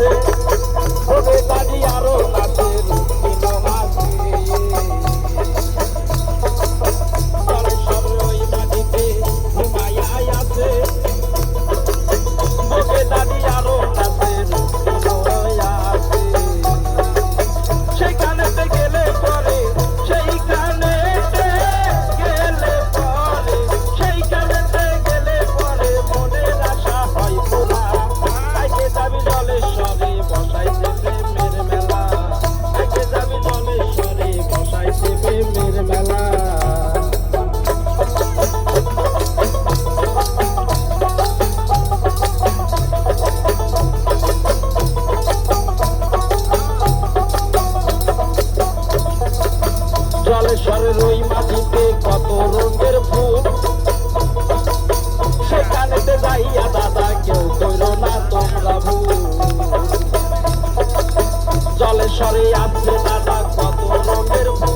আছে জলেশ্বর রই মাটিতে কত রঙের ফুল। সেখানেতে যাইয়া দাদা কেউ কইল না তোমরা ভুল। জলেশ্বরে আছে দাদা কত রঙের ফুল।